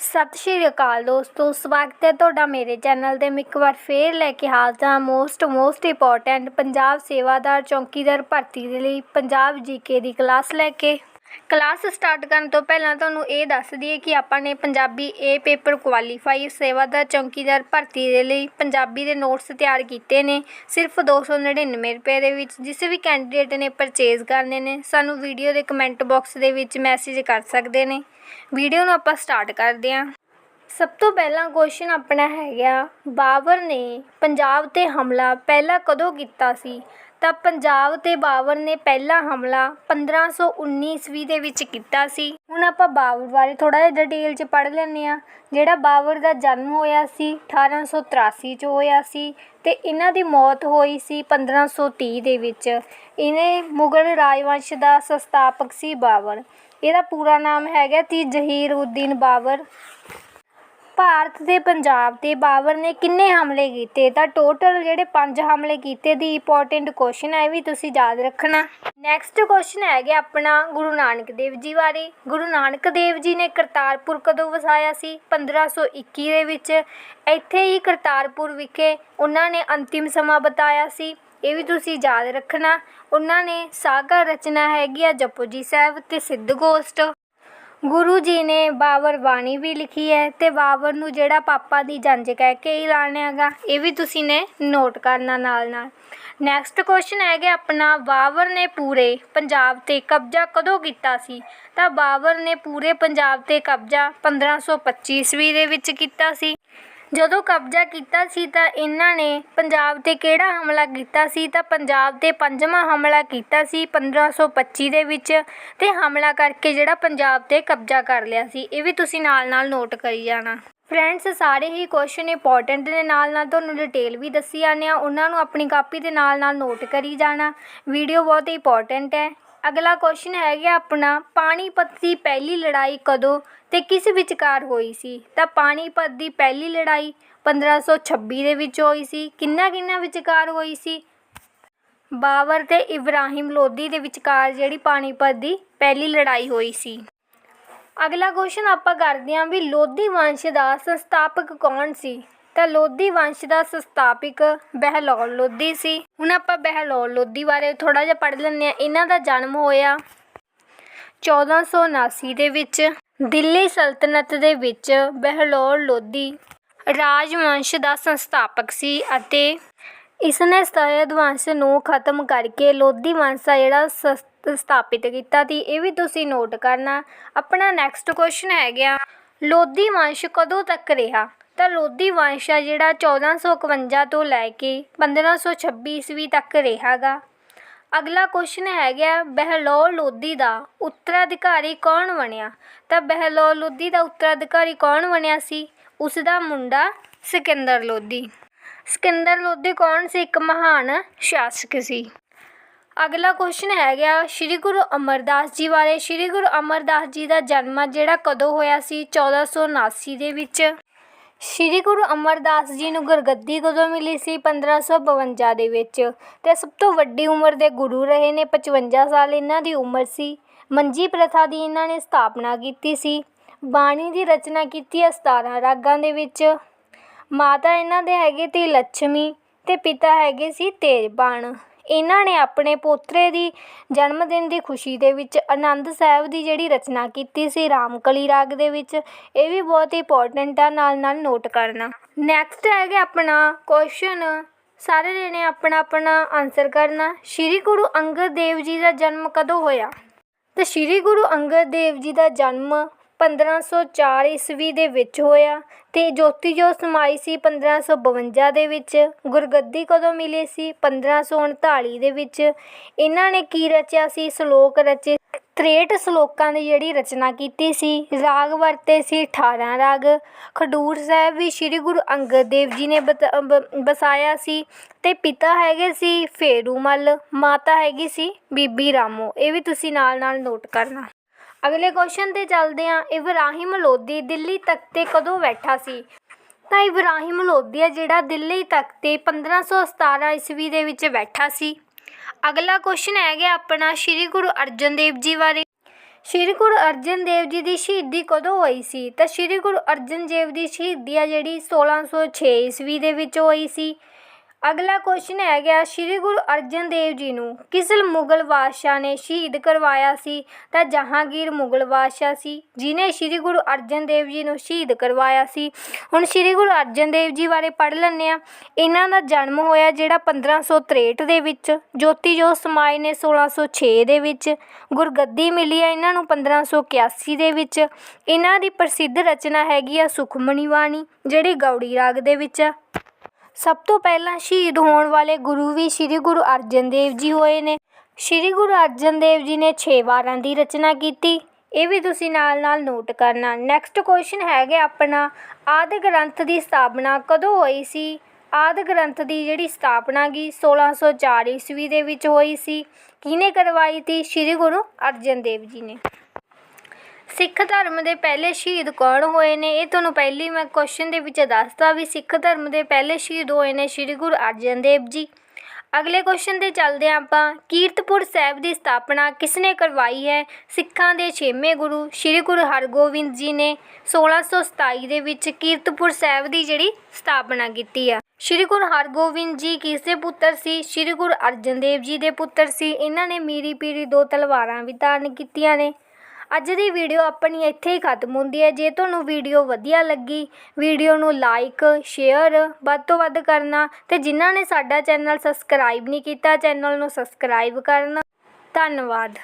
ਸਤਿ ਸ਼੍ਰੀ ਅਕਾਲ ਦੋਸਤੋ, ਸਵਾਗਤ ਹੈ ਤੁਹਾਡਾ ਮੇਰੇ ਚੈਨਲ ਤੇ। ਮੈਂ ਇੱਕ ਵਾਰ ਫੇਰ ਲੈ ਕੇ ਹਾਜ਼ਰ ਹਾਂ। ਮੋਸਟ ਮੋਸਟ ਇੰਪੋਰਟੈਂਟ ਪੰਜਾਬ ਸੇਵਾਦਾਰ ਚੌਕੀਦਾਰ ਭਰਤੀ ਦੇ ਲਈ ਪੰਜਾਬ ਜੀਕੇ ਦੀ ਕਲਾਸ ਲੈ ਕੇ। ਕਲਾਸ ਸਟਾਰਟ ਕਰਨ ਤੋਂ ਪਹਿਲਾਂ ਤੁਹਾਨੂੰ ਇਹ ਦੱਸ ਦਈਏ ਕਿ ਆਪਾਂ ਨੇ ਪੰਜਾਬੀ ਏ ਪੇਪਰ ਕੁਆਲੀਫਾਈ ਸੇਵਾਦਾਰ ਚੌਕੀਦਾਰ ਭਰਤੀ ਦੇ ਲਈ ਪੰਜਾਬੀ ਦੇ ਨੋਟਸ ਤਿਆਰ ਕੀਤੇ ਨੇ। ਸਿਰਫ 299 ਰੁਪਏ ਦੇ ਵਿੱਚ ਜਿਸ ਵੀ ਕੈਂਡੀਡੇਟ ਨੇ ਪਰਚੇਜ਼ ਕਰਨੇ ਨੇ, ਸਾਨੂੰ ਵੀਡੀਓ ਦੇ ਕਮੈਂਟ ਬਾਕਸ ਦੇ ਵਿੱਚ ਮੈਸੇਜ ਕਰ ਸਕਦੇ ਨੇ। ਵੀਡੀਓ ਨੂੰ ਆਪਾਂ ਸਟਾਰਟ ਕਰਦੇ ਹਾਂ। ਸਭ ਤੋਂ ਪਹਿਲਾਂ ਕੁਐਸਚਨ ਆਪਣਾ ਹੈਗਾ ਬਾਬਰ ਨੇ ਪੰਜਾਬ ਤੇ ਹਮਲਾ ਪਹਿਲਾਂ ਕਦੋਂ ਕੀਤਾ ਸੀ? ਤਾਂ ਪੰਜਾਬ ਤੇ ਬਾਬਰ ਨੇ ਪਹਿਲਾ ਹਮਲਾ 1519 ਈਸਵੀ ਦੇ ਵਿੱਚ ਕੀਤਾ ਸੀ। ਹੁਣ ਆਪਾਂ ਬਾਬਰ ਬਾਰੇ ਥੋੜਾ ਜਿਹਾ ਡਿਟੇਲ 'ਚ ਪੜ੍ਹ ਲੈਂਦੇ ਆ ਜਿਹੜਾ ਬਾਬਰ ਦਾ ਜਨਮ ਹੋਇਆ ਸੀ 1883 'ਚ ਹੋਇਆ ਸੀ ਤੇ ਇਹਨਾਂ ਦੀ ਮੌਤ ਹੋਈ ਸੀ 1530 ਦੇ ਵਿੱਚ। ਇਹਨੇ ਮੁਗਲ ਰਾਜਵੰਸ਼ ਦਾ ਸੰਸਥਾਪਕ ਸੀ ਬਾਬਰ ਇਹਦਾ ਪੂਰਾ ਨਾਮ ਹੈਗਾ ਤੀ ਜ਼ਹੀਰ ਉਦੀਨ ਬਾਬਰ ਭਾਰਤ ਦੇ ਪੰਜਾਬ ਤੇ ਬਾਬਰ ਨੇ ਕਿੰਨੇ ਹਮਲੇ ਕੀਤੇ? ਤਾਂ ਟੋਟਲ ਜਿਹੜੇ ਪੰਜ ਹਮਲੇ ਕੀਤੇ ਦੀ ਇੰਪੋਰਟੈਂਟ ਕੁਐਸਚਨ ਹੈ, ਇਹ ਵੀ ਤੁਸੀਂ ਯਾਦ ਰੱਖਣਾ। ਨੈਕਸਟ ਕੁਐਸਚਨ ਹੈਗਾ ਆਪਣਾ ਗੁਰੂ ਨਾਨਕ ਦੇਵ ਜੀ ਬਾਰੇ। ਗੁਰੂ ਨਾਨਕ ਦੇਵ ਜੀ ਨੇ ਕਰਤਾਰਪੁਰ ਕਦੋਂ ਵਸਾਇਆ ਸੀ? 1521 ਦੇ ਵਿੱਚ। ਇੱਥੇ ਹੀ ਕਰਤਾਰਪੁਰ ਵਿਖੇ ਉਹਨਾਂ ਨੇ ਅੰਤਿਮ ਸਮਾਂ ਬਿਤਾਇਆ ਸੀ। ਇਹ ਵੀ ਤੁਸੀਂ ਯਾਦ ਰੱਖਣਾ। ਉਹਨਾਂ ਨੇ ਸਾਗਾ ਰਚਨਾ ਹੈਗੀ ਆ ਜਪੋ ਜੀ ਸਾਹਿਬ ਤੇ ਸਿੱਧ ਗੋਸਟ। ਗੁਰੂ ਜੀ ਨੇ ਬਾਬਰ ਬਾਣੀ ਵੀ ਲਿਖੀ ਹੈ ਅਤੇ ਬਾਬਰ ਨੂੰ ਜਿਹੜਾ ਪਾਪਾ ਦੀ ਜੰਜ ਕਹਿ ਕੇ ਹੀ ਲਾਣਿਆਗਾ ਇਹ ਵੀ ਤੁਸੀਂ ਨੇ ਨੋਟ ਕਰਨਾ ਨਾਲ ਨਾਲ। ਨੈਕਸਟ ਕੁਐਸਚਨ ਹੈਗਾ ਆਪਣਾ, ਬਾਬਰ ਨੇ ਪੂਰੇ ਪੰਜਾਬ ਤੇ ਕਬਜ਼ਾ ਕਦੋਂ ਕੀਤਾ ਸੀ? ਤਾਂ ਬਾਬਰ ਨੇ ਪੂਰੇ ਪੰਜਾਬ ਤੇ ਕਬਜ਼ਾ 1525 ਈਸਵੀ ਦੇ ਵਿੱਚ ਕੀਤਾ ਸੀ। ਜਦੋਂ ਕਬਜ਼ਾ ਕੀਤਾ ਸੀ ਤਾਂ ਇਹਨਾਂ ਨੇ ਪੰਜਾਬ ਤੇ ਕਿਹੜਾ ਹਮਲਾ ਕੀਤਾ ਸੀ? ਤਾਂ ਪੰਜਾਬ ਤੇ ਪੰਜਵਾਂ ਹਮਲਾ ਕੀਤਾ ਸੀ 1525 ਦੇ ਵਿੱਚ ਤੇ ਹਮਲਾ ਕਰਕੇ ਜਿਹੜਾ ਪੰਜਾਬ ਤੇ ਕਬਜ਼ਾ ਕਰ ਲਿਆ ਸੀ। ਇਹ ਵੀ ਤੁਸੀਂ ਨਾਲ-ਨਾਲ ਨੋਟ ਕਰੀ ਜਾਣਾ। ਫਰੈਂਡਸ ਸਾਰੇ ਹੀ ਕੁਐਸਚਨ ਇੰਪੋਰਟੈਂਟ ਦੇ ਨਾਲ ਨਾਲ ਤੁਹਾਨੂੰ ਡਿਟੇਲ ਵੀ ਦੱਸੀ ਜਾਂਦੇ ਆ। ਉਹਨਾਂ ਨੂੰ ਆਪਣੀ ਕਾਪੀ ਦੇ ਨਾਲ ਨਾਲ ਨੋਟ ਕਰੀ ਜਾਣਾ। ਵੀਡੀਓ ਬਹੁਤ ਇੰਪੋਰਟੈਂਟ ਹੈ। ਅਗਲਾ ਕੁਐਸਚਨ ਹੈਗਾ ਆਪਣਾ ਪਾਣੀਪਤ ਦੀ ਪਹਿਲੀ ਲੜਾਈ ਕਦੋਂ ਤੇ ਕਿਸ ਵਿਚਕਾਰ ਹੋਈ ਸੀ? ਤਾਂ ਪਾਣੀਪਤ ਦੀ ਪਹਿਲੀ ਲੜਾਈ 1526 ਦੇ ਵਿੱਚ ਹੋਈ ਸੀ। ਕਿੰਨਾ ਕਿੰਨਾ ਵਿਚਕਾਰ ਹੋਈ ਸੀ? ਬਾਬਰ ਤੇ ਇਬਰਾਹਿਮ ਲੋਧੀ ਦੇ ਵਿਚਕਾਰ ਜਿਹੜੀ ਪਾਣੀਪਤ ਦੀ ਪਹਿਲੀ ਲੜਾਈ ਹੋਈ ਸੀ। ਅਗਲਾ ਕੁਐਸਚਨ ਆਪਾਂ ਕਰਦੇ ਹਾਂ ਵੀ ਲੋਧੀ ਵੰਸ਼ ਦਾ ਸੰਸਥਾਪਕ ਕੌਣ ਸੀ? ਤਾਂ ਲੋਧੀ ਵੰਸ਼ ਦਾ ਸੰਸਥਾਪਕ ਬਹਿਲੋਲ ਲੋਧੀ ਸੀ। ਹੁਣ ਆਪਾਂ ਬਹਿਲੋਲ ਲੋਧੀ ਬਾਰੇ ਥੋੜਾ ਜਿਹਾ ਪੜ੍ਹ ਲੈਂਦੇ ਹਾਂ। ਇਹਨਾਂ ਦਾ ਜਨਮ ਹੋਇਆ 1479 ਦੇ ਵਿੱਚ। ਦਿੱਲੀ ਸਲਤਨਤ ਦੇ ਵਿੱਚ ਬਹਿਲੋਲ ਲੋਧੀ ਰਾਜਵੰਸ਼ ਦਾ ਸੰਸਥਾਪਕ ਸੀ ਅਤੇ ਇਸਨੇ ਸਤਯ ਵੰਸ਼ ਨੂੰ ਖਤਮ ਕਰਕੇ ਲੋਧੀ ਵੰਸ਼ ਦਾ ਜਿਹੜਾ ਸਸ- ਸਥਾਪਿਤ ਕੀਤਾ ਸੀ, ਇਹ ਵੀ ਤੁਸੀਂ ਨੋਟ ਕਰਨਾ। ਆਪਣਾ ਨੈਕਸਟ ਕੁਐਸਚਨ ਹੈ ਗਿਆ ਲੋਧੀ ਵੰਸ਼ ਕਦੋਂ ਤੱਕ ਰਿਹਾ? ਤਾਂ ਲੋਧੀ ਵੰਸ਼ ਆ ਜਿਹੜਾ 1451 ਤੋਂ ਲੈ ਕੇ 1526 ਈਸਵੀ ਤੱਕ ਰਿਹਾਗਾ। ਅਗਲਾ ਕੁਐਸਚਨ ਹੈਗਾ ਗਿਆ ਬਹਿਲੋਲ ਲੋਧੀ ਦਾ ਉੱਤਰਾਧਿਕਾਰੀ ਕੌਣ ਬਣਿਆ? ਤਾਂ ਬਹਿਲੋਲ ਲੋਧੀ ਦਾ ਉੱਤਰਾਧਿਕਾਰੀ ਕੌਣ ਬਣਿਆ ਸੀ? ਉਸ ਦਾ ਮੁੰਡਾ ਸਿਕੰਦਰ ਲੋਧੀ। ਸਿਕੰਦਰ ਲੋਧੀ ਕੌਣ ਸੀ? ਇੱਕ ਮਹਾਨ ਸ਼ਾਸਕ ਸੀ। ਅਗਲਾ ਕੁਐਸਚਨ ਹੈਗਾ ਸ੍ਰੀ ਗੁਰੂ ਅਮਰਦਾਸ ਜੀ ਬਾਰੇ। ਸ੍ਰੀ ਗੁਰੂ ਅਮਰਦਾਸ ਜੀ ਦਾ ਜਨਮ ਜਿਹੜਾ ਕਦੋਂ ਹੋਇਆ ਸੀ? 1479 ਦੇ ਵਿੱਚ। ਸ੍ਰੀ ਗੁਰੂ ਅਮਰਦਾਸ ਜੀ ਨੂੰ ਗੁਰਗੱਦੀ ਕਦੋਂ ਮਿਲੀ ਸੀ? 1552 ਦੇ ਵਿੱਚ। ਤੇ ਸਭ ਤੋਂ ਵੱਡੀ ਉਮਰ ਦੇ ਗੁਰੂ ਰਹੇ ਨੇ 55 ਸਾਲ ਇਹਨਾਂ ਦੀ ਉਮਰ ਸੀ। ਮੰਜੀ ਪ੍ਰਥਾ ਦੀ ਇਹਨਾਂ ਨੇ ਸਥਾਪਨਾ ਕੀਤੀ ਸੀ। ਬਾਣੀ ਦੀ ਰਚਨਾ ਕੀਤੀ ਹੈ 17 ਰਾਗਾਂ ਦੇ ਵਿੱਚ। ਮਾਤਾ ਇਹਨਾਂ ਦੇ ਹੈਗੇ ਤੀ ਲక్ష్ਮੀ ਤੇ ਪਿਤਾ ਹੈਗੇ ਸੀ ਤੇਜਬਾਣ। ਇਹਨਾਂ ਨੇ ਆਪਣੇ ਪੋਤਰੇ ਦੀ ਜਨਮ ਦਿਨ ਦੀ ਖੁਸ਼ੀ ਦੇ ਵਿੱਚ ਆਨੰਦ ਸਾਹਿਬ ਦੀ ਜਿਹੜੀ ਰਚਨਾ ਕੀਤੀ ਸੀ ਰਾਮਕਲੀ ਰਾਗ ਦੇ ਵਿੱਚ, ਇਹ ਵੀ ਬਹੁਤ ਇੰਪੋਰਟੈਂਟ ਆ, ਨਾਲ ਨਾਲ ਨੋਟ ਕਰਨਾ। ਨੈਕਸਟ ਹੈਗਾ ਆਪਣਾ ਕੁਐਸਚਨ ਸਾਰੇ ਜਣੇ ਆਪਣਾ ਆਪਣਾ ਆਨਸਰ ਕਰਨਾ। ਸ਼੍ਰੀ ਗੁਰੂ ਅੰਗਦ ਦੇਵ ਜੀ ਦਾ ਜਨਮ ਕਦੋਂ ਹੋਇਆ? ਤਾਂ ਸ਼੍ਰੀ ਗੁਰੂ ਅੰਗਦ ਦੇਵ ਜੀ ਦਾ ਜਨਮ 1504 ਈਸਵੀ ਦੇ ਵਿੱਚ ਹੋਇਆ ਤੇ ਜੋਤੀ ਜੋਤ ਸਮਾਈ ਸੀ 1552 ਦੇ ਵਿੱਚ। ਗੁਰਗੱਦੀ ਕਦੋਂ ਮਿਲੀ ਸੀ? 1539 ਦੇ ਵਿੱਚ। ਇਹਨਾਂ ਨੇ ਕੀ ਰਚਿਆ ਸੀ? ਸ਼ਲੋਕ ਰਚੇ। 63 ਸ਼ਲੋਕਾਂ ਦੀ ਜਿਹੜੀ ਰਚਨਾ ਕੀਤੀ ਸੀ, ਰਾਗ ਵਰਤੇ ਸੀ 18 ਰਾਗ। ਖਡੂਰ ਸਾਹਿਬ ਵੀ ਸ੍ਰੀ ਗੁਰੂ ਅੰਗਦ ਦੇਵ ਜੀ ਨੇ ਬਤ- ਬ- ਵਸਾਇਆ ਸੀ ਤੇ ਪਿਤਾ ਹੈਗੇ ਸੀ ਫੇਰੂਮਲ, ਮਾਤਾ ਹੈਗੀ ਸੀ ਬੀਬੀ ਰਾਮੋ। ਇਹ ਵੀ ਤੁਸੀਂ ਨਾਲ ਨਾਲ ਨੋਟ ਕਰਨਾ। ਅਗਲੇ ਕੁਐਸਚਨ ਤੇ ਚੱਲਦੇ ਹਾਂ। ਇਬਰਾਹਿਮ ਲੋਧੀ ਦਿੱਲੀ ਤਖਤ ਤੇ ਕਦੋਂ ਬੈਠਾ ਸੀ? ਤਾਂ ਇਬਰਾਹਿਮ ਲੋਧੀ ਆ ਜਿਹੜਾ ਦਿੱਲੀ ਤਖਤ ਤੇ 1517 ਈਸਵੀ ਦੇ ਵਿੱਚ ਬੈਠਾ ਸੀ। ਅਗਲਾ ਕੁਐਸਚਨ ਹੈ ਗਿਆ ਆਪਣਾ ਸ੍ਰੀ ਗੁਰੂ ਅਰਜਨ ਦੇਵ ਜੀ ਬਾਰੇ। ਸ਼੍ਰੀ ਗੁਰੂ ਅਰਜਨ ਦੇਵ ਜੀ ਦੀ ਸ਼ਹੀਦੀ ਕਦੋਂ ਹੋਈ ਸੀ? ਤਾਂ ਸ਼੍ਰੀ ਗੁਰੂ ਅਰਜਨ ਦੇਵ ਦੀ ਸ਼ਹੀਦੀ ਆ ਜਿਹੜੀ 1606 ਈਸਵੀ ਦੇ ਵਿੱਚ ਹੋਈ ਸੀ। ਅਗਲਾ ਕੁਐਸਚਨ ਹੈਗਾ ਸ਼੍ਰੀ ਗੁਰੂ ਅਰਜਨ ਦੇਵ ਜੀ ਨੂੰ ਕਿਸ ਮੁਗਲ ਬਾਦਸ਼ਾਹ ਨੇ ਸ਼ਹੀਦ ਕਰਵਾਇਆ ਸੀ? ਤਾਂ ਜਹਾਂਗੀਰ ਮੁਗਲ ਬਾਦਸ਼ਾਹ ਸੀ, ਜਿਨੇ ਸ਼੍ਰੀ ਗੁਰੂ ਅਰਜਨ ਦੇਵ ਜੀ ਨੂੰ ਸ਼ਹੀਦ ਕਰਵਾਇਆ ਸੀ। ਹੁਣ ਸ਼੍ਰੀ ਗੁਰੂ ਅਰਜਨ ਦੇਵ ਜੀ ਬਾਰੇ ਪੜ੍ਹ ਲੈਂਦੇ ਆ ਇਹਨਾਂ ਦਾ ਜਨਮ ਹੋਇਆ ਜਿਹੜਾ 1563 ਦੇ ਵਿੱਚ, ਜੋਤੀ ਜੋਤ ਸਮਾਏ ਨੇ 1606 ਦੇ ਵਿੱਚ, ਗੁਰਗੱਦੀ ਮਿਲੀ ਹੈ ਇਹਨਾਂ ਨੂੰ 1581 ਦੇ ਵਿੱਚ। ਇਹਨਾਂ ਦੀ ਪ੍ਰਸਿੱਧ ਰਚਨਾ ਹੈਗੀ ਆ ਸੁਖਮਣੀ ਬਾਣੀ, ਜਿਹੜੀ ਗੌੜੀ ਰਾਗ ਦੇ ਵਿੱਚ ਆ। ਸਭ ਤੋਂ ਪਹਿਲਾਂ ਸ਼ਹੀਦ ਹੋਣ ਵਾਲੇ ਗੁਰੂ ਵੀ ਸ੍ਰੀ ਗੁਰੂ ਅਰਜਨ ਦੇਵ ਜੀ ਹੋਏ ਨੇ। ਸ੍ਰੀ ਗੁਰੂ ਅਰਜਨ ਦੇਵ ਜੀ ਨੇ 6 ਵਾਰਾਂ ਦੀ ਰਚਨਾ ਕੀਤੀ। ਇਹ ਵੀ ਤੁਸੀਂ ਨਾਲ ਨਾਲ ਨੋਟ ਕਰਨਾ। ਨੈਕਸਟ ਕੁਐਸਚਨ ਹੈਗਾ ਆਪਣਾ, ਆਦਿ ਗ੍ਰੰਥ ਦੀ ਸਥਾਪਨਾ ਕਦੋਂ ਹੋਈ ਸੀ? ਆਦਿ ਗ੍ਰੰਥ ਦੀ ਜਿਹੜੀ ਸਥਾਪਨਾ ਗੀ 1604 ਈਸਵੀ ਦੇ ਵਿੱਚ ਹੋਈ ਸੀ। ਕਿਹਨੇ ਕਰਵਾਈ ਤੀ? ਸ੍ਰੀ ਗੁਰੂ ਅਰਜਨ ਦੇਵ ਜੀ ਨੇ। ਸਿੱਖ ਧਰਮ ਦੇ ਪਹਿਲੇ ਸ਼ਹੀਦ ਕੌਣ ਹੋਏ ਨੇ? ਇਹ ਤੁਹਾਨੂੰ ਪਹਿਲੀ ਮੈਂ ਕੁਐਸਚਨ ਦੇ ਵਿੱਚ ਦੱਸਤਾ ਵੀ ਸਿੱਖ ਧਰਮ ਦੇ ਪਹਿਲੇ ਸ਼ਹੀਦ ਹੋਏ ਨੇ ਸ੍ਰੀ ਗੁਰੂ ਅਰਜਨ ਦੇਵ ਜੀ। ਅਗਲੇ ਕੁਐਸਚਨ ਤੇ ਚੱਲਦੇ ਹਾਂ ਆਪਾਂ। ਕੀਰਤਪੁਰ ਸਾਹਿਬ ਦੀ ਸਥਾਪਨਾ ਕਿਸਨੇ ਕਰਵਾਈ ਹੈ? ਸਿੱਖਾਂ ਦੇ ਛੇਵੇਂ ਗੁਰੂ ਸ੍ਰੀ ਗੁਰੂ ਹਰਗੋਬਿੰਦ ਜੀ ਨੇ 1627 ਦੇ ਵਿੱਚ ਕੀਰਤਪੁਰ ਸਾਹਿਬ ਦੀ ਜਿਹੜੀ ਸਥਾਪਨਾ ਕੀਤੀ ਆ। ਸ੍ਰੀ ਗੁਰੂ ਹਰਗੋਬਿੰਦ ਜੀ ਕਿਸ ਦੇ ਪੁੱਤਰ ਸੀ? ਸ੍ਰੀ ਗੁਰੂ ਅਰਜਨ ਦੇਵ ਜੀ ਦੇ ਪੁੱਤਰ ਸੀ। ਇਹਨਾਂ ਨੇ ਮੀਰੀ ਪੀਰੀ ਦੋ ਤਲਵਾਰਾਂ ਵੀ ਧਾਰਨ ਕੀਤੀਆਂ ਨੇ। ਅੱਜ ਦੀ ਵੀਡੀਓ ਆਪਣੀ ਇੱਥੇ ਹੀ ਖਤਮ ਹੁੰਦੀ ਹੈ। ਜੇ ਤੁਹਾਨੂੰ ਵੀਡੀਓ ਵਧੀਆ ਲੱਗੀ, ਵੀਡੀਓ ਨੂੰ ਲਾਈਕ ਸ਼ੇਅਰ ਵੱਧ ਤੋਂ ਵੱਧ ਕਰਨਾ ਤੇ ਜਿਨ੍ਹਾਂ ਨੇ ਸਾਡਾ ਚੈਨਲ ਸਬਸਕ੍ਰਾਈਬ ਨਹੀਂ ਕੀਤਾ ਚੈਨਲ ਨੂੰ ਸਬਸਕ੍ਰਾਈਬ ਕਰਨਾ। ਧੰਨਵਾਦ।